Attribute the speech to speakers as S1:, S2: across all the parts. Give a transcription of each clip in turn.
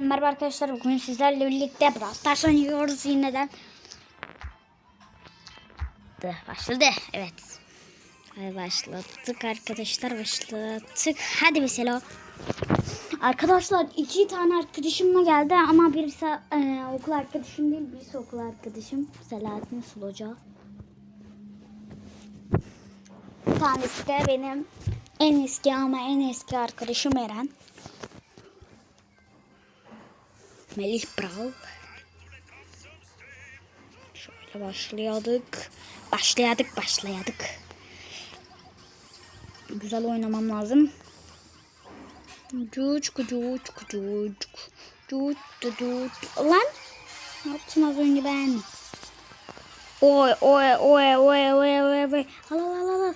S1: Merhaba arkadaşlar bugün sizlerle birlikte Brawl Stars oynuyoruz yeniden. De, Başladı evet. Başlattık arkadaşlar başlattık. Hadi mesela. Arkadaşlar iki tane arkadaşımla geldi ama birisi e, okul arkadaşım değil birisi okul arkadaşım. Selahattin Suluca. Bir tanesi de benim en eski ama en eski arkadaşım Eren. Melih Brawl. Şöyle başlayadık. Başlayadık, başlayadık. Güzel oynamam lazım. Cuç cuç cuç cuç cuç Lan ne yaptın az önce ben? Oy oy oy oy oy oy oy. Al al al al,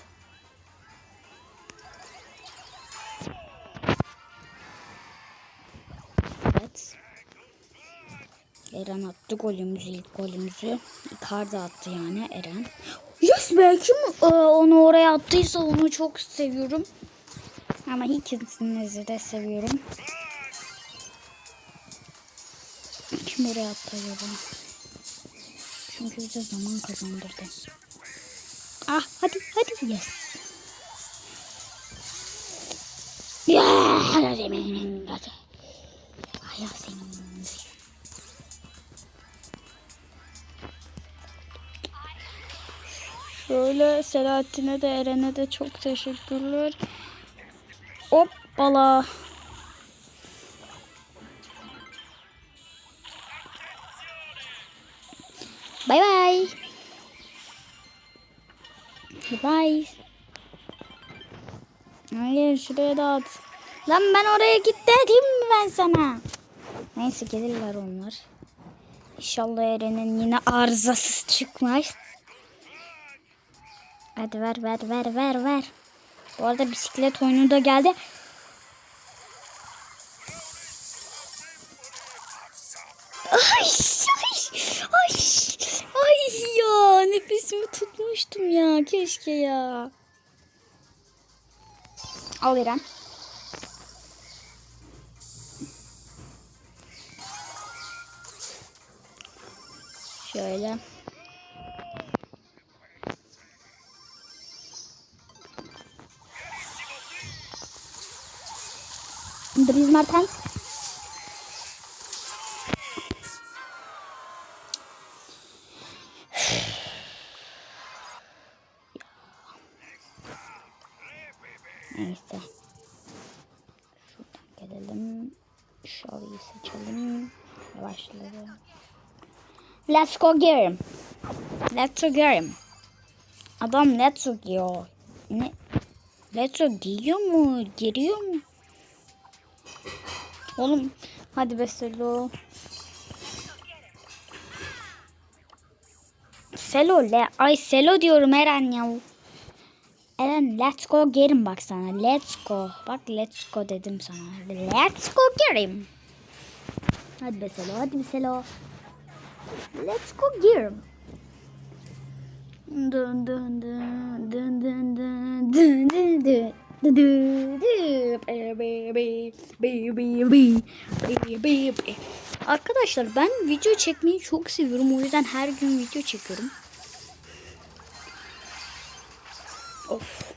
S1: Eren attı golümüzü ilk golümüzü. Icardi attı yani Eren. Yes be kim e, onu oraya attıysa onu çok seviyorum. Ama ikinizi de seviyorum. Kim oraya attı acaba? Çünkü bize zaman kazandırdı. Ah hadi hadi yes. Ya hadi. Ay senin. Şöyle Selahattin'e de Eren'e de çok teşekkürler. Hoppala. Bay bay. Bay. Hayır şuraya da at. Lan ben oraya git dedim mi ben sana? Neyse gelirler onlar. İnşallah Eren'in yine arızasız çıkmaz. Hadi ver ver ver ver ver. Bu arada bisiklet oyunu da geldi. Ay, ay, ay, ay ya nefesimi tutmuştum ya keşke ya. Al İrem. Şöyle. Dries Mertens. Neyse. Şuradan gelelim. Şurayı seçelim. Başlayalım. Let's go game. Let's go game. Adam let's go. Ne? Let's go diyor mu? Giriyor mu? Oğlum hadi be Selo. Selo le ay Selo diyorum Eren ya. Eren let's go gerim bak sana. Let's go. Bak let's go dedim sana. Let's go gerim. Hadi be Selo hadi be Selo. Let's go gerim. Dın dın dın dın dın dın dın dın dın. Arkadaşlar ben video çekmeyi çok seviyorum. O yüzden her gün video çekiyorum. Of.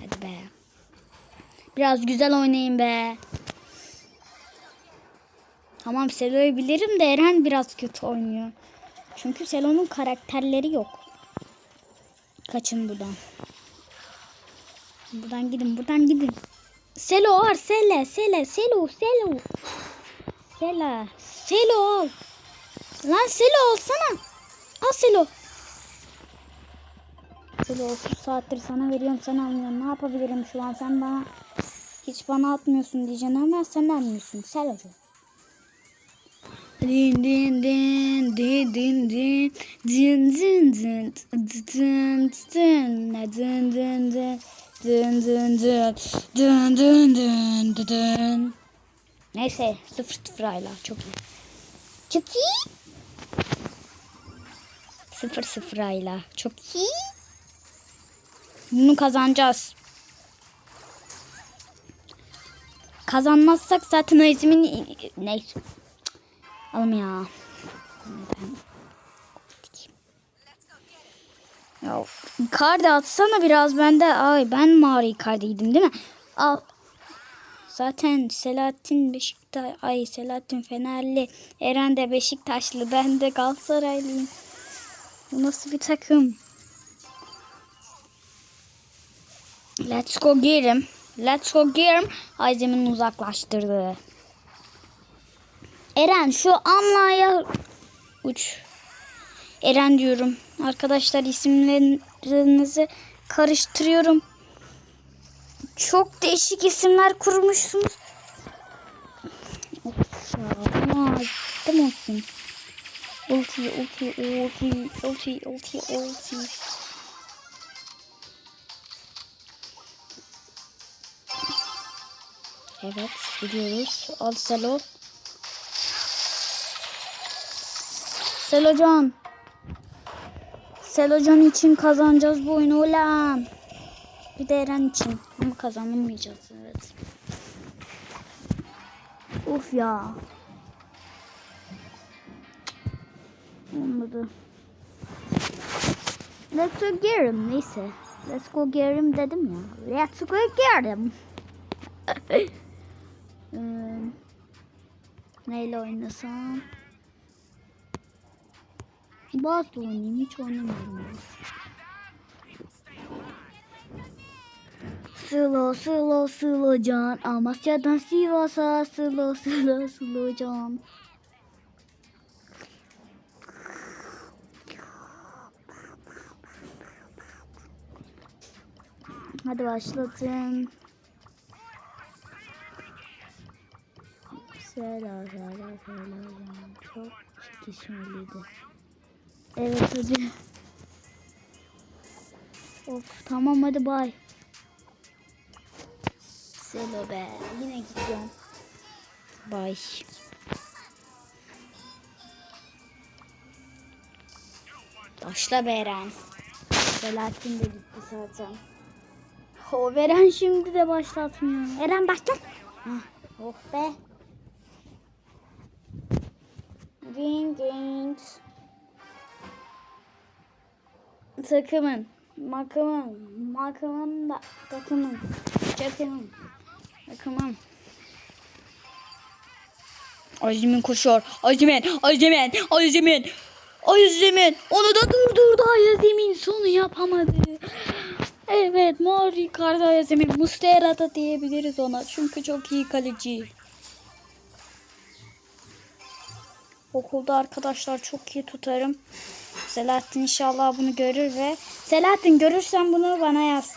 S1: Hadi be. Biraz güzel oynayın be. Tamam Selo'yu bilirim de Eren biraz kötü oynuyor. Çünkü Selo'nun karakterleri yok. Kaçın buradan. Buradan gidin, buradan gidin. Selo var, Sele, Sele, Selo, Selo. Sela, Selo al. Lan Selo alsana. Al Selo. Selo 30 saattir sana veriyorum, sen almıyorsun. Ne yapabilirim şu an? Sen bana hiç bana atmıyorsun diyeceksin ama sen almıyorsun. Selo'cu. Din din din din din din din din din din din din din din Dın dın dın dın dın dın dın dın. Neyse sıfır sıfır ayla çok iyi. Çok iyi. Sıfır sıfır ayla çok iyi. Bunu kazanacağız. kazanmazsak zaten Azim'in neyse. Alım ya. Ya Icardi atsana biraz bende. Ay ben Mari Icardi'ydim değil mi? Al. Zaten Selahattin Beşiktaş, ay Selahattin Fenerli, Eren de Beşiktaşlı, ben de Galatasaraylıyım. Bu nasıl bir takım? Let's go get him. Let's go get him. Ayzem'in uzaklaştırdı. Eren şu Amla'ya uç. Eren diyorum. Arkadaşlar isimlerinizi karıştırıyorum. Çok değişik isimler kurmuşsunuz. Of ya. Ama değil olsun. Ulti, ulti, ulti, ulti, ulti, ulti. Evet, gidiyoruz. Al Selo. Selocan. Selocan için kazanacağız bu oyunu ulan. Bir de Eren için. Ama kazanamayacağız evet. Uf ya. Olmadı. Let's go get him. Neyse. Let's go get him dedim ya. Let's go get him. Hmm, neyle oynasam? Bazı oynayayım. Hiç oynamıyorum. Sılo sılo sılo can Amasya'dan Sivas'a sılo sılo sılo can Hadi başlatın. Sela sela sela Çok çekişmeliydi. Evet hadi. Of tamam hadi bay. Selo be. Yine gidiyorum. Bay. Başla Beren. Selahattin de gitti zaten. O Beren şimdi de başlatmıyor. Eren başlat. Hah, oh be. Ding ding. Takımın. Makamın. Makamın da takımın. Takımın. Takımın. Azim'in koşuyor. Azim'in. Azim'in. Azim'in. Azim'in. Onu da durdurdu Azim'in. Sonu yapamadı. Evet. Mor Ricardo Azim'in. Muslera da diyebiliriz ona. Çünkü çok iyi kaleci. Okulda arkadaşlar çok iyi tutarım. Selahattin inşallah bunu görür ve Selahattin görürsen bunu bana yaz.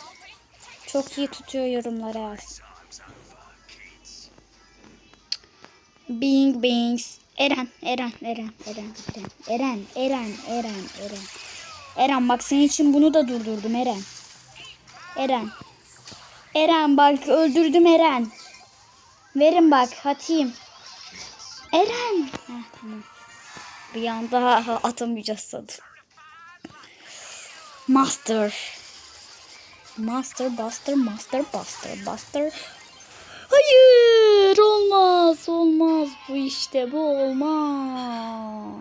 S1: Çok iyi tutuyor yorumlara yaz. Bing bing. Eren, Eren, Eren, Eren, Eren, Eren, Eren, Eren, Eren. Eren bak senin için bunu da durdurdum Eren. Eren. Eren bak öldürdüm Eren. Verin bak atayım. Eren. Heh, tamam. Bir anda atamayacağız sandım. Master. Master, Buster, Master, Buster, Buster. Hayır, olmaz, olmaz bu işte, bu olmaz.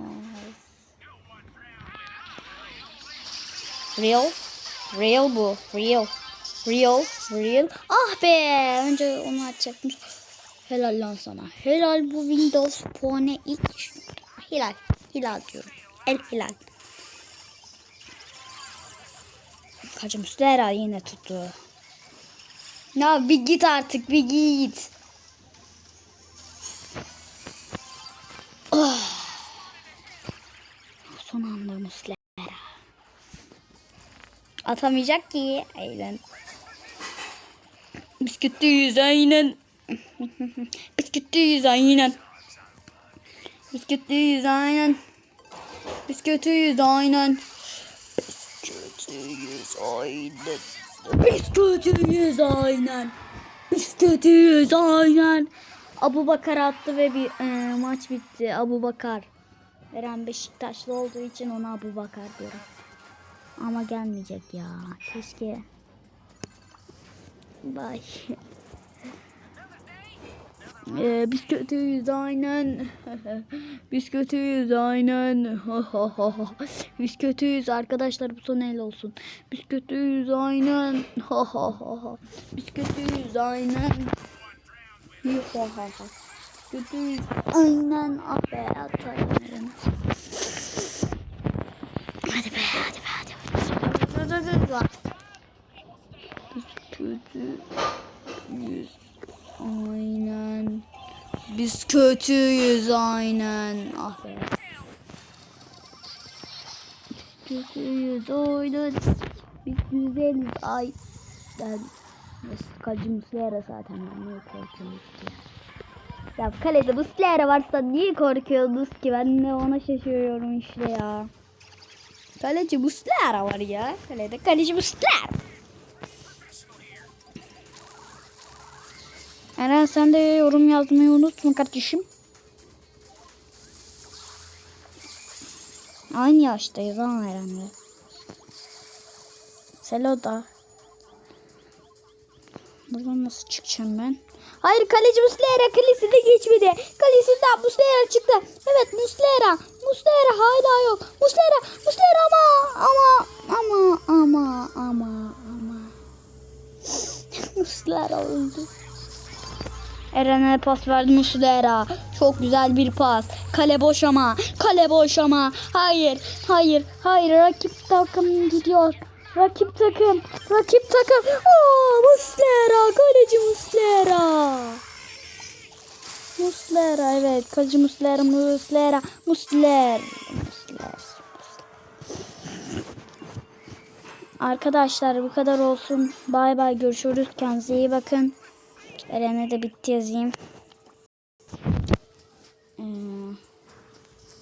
S1: Real, real bu, real, real, real. Ah be, önce onu açacaktım. Helal lan sana. Helal bu Windows Phone X. Hilal, hilal diyorum. El hilal. Kaçım Müslera yine tuttu. Ya bir git artık bir git. Oh. Son anda Muslera. Atamayacak ki. Eğlen. Biskütlüyüz aynen. Biskütlüyüz aynen. Aynen. Biskütlüyüz aynen. Biskütlüyüz aynen. Biz kötüyüz aynen. Biz kötüyüz aynen. Abu Bakar attı ve bir e, maç bitti. Abu Bakar. Eren Beşiktaşlı olduğu için ona Abu Bakar diyorum. Ama gelmeyecek ya. Keşke. Bye. Ee, biz aynen. biz kötüyüz aynen. biz kötüyüz arkadaşlar bu son el olsun. Biz kötüyüz aynen. biz kötüyüz aynen. kötüyüz aynen. Ah be atayım. Hadi be hadi be hadi. Dur, dur, dur, dur. Biz kötüyüz. Aynen. Biz kötüyüz aynen. Ah be. Biz kötüyüz aynen. Biz güzeliz ay. Ben kaleci Muslera zaten ben niye korkuyorsunuz ki? Ya kalede Muslera varsa niye korkuyorsunuz ki? Ben de ona şaşırıyorum işte ya. Kaleci Muslera var ya. Kalede kaleci Muslera. Eren sen de yorum yazmayı unutma kardeşim. Aynı yaştayız ha Eren'le. Selo da. Buradan nasıl çıkacağım ben? Hayır kaleci Muslera kalesi de geçmedi. Kalesinden Muslera çıktı. Evet Muslera. Muslera hala yok. Muslera. Muslera ama ama ama ama ama ama. Muslera öldü. Eren'e pas verdi Muslera. Çok güzel bir pas. Kale boş ama. Kale boş ama. Hayır. Hayır. Hayır. Rakip takım gidiyor. Rakip takım. Rakip takım. Aa, Muslera. Kaleci Muslera. Muslera evet. Kaleci Muslera. Muslera. Muslera. Arkadaşlar bu kadar olsun. Bay bay görüşürüz. Kendinize iyi bakın. Eren'e de bitti yazayım. Ee,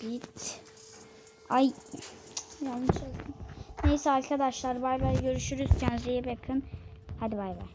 S1: bit. Ay yanlış yazdım. Neyse arkadaşlar bay bay görüşürüz. Kendinize iyi bakın. Hadi bay bay.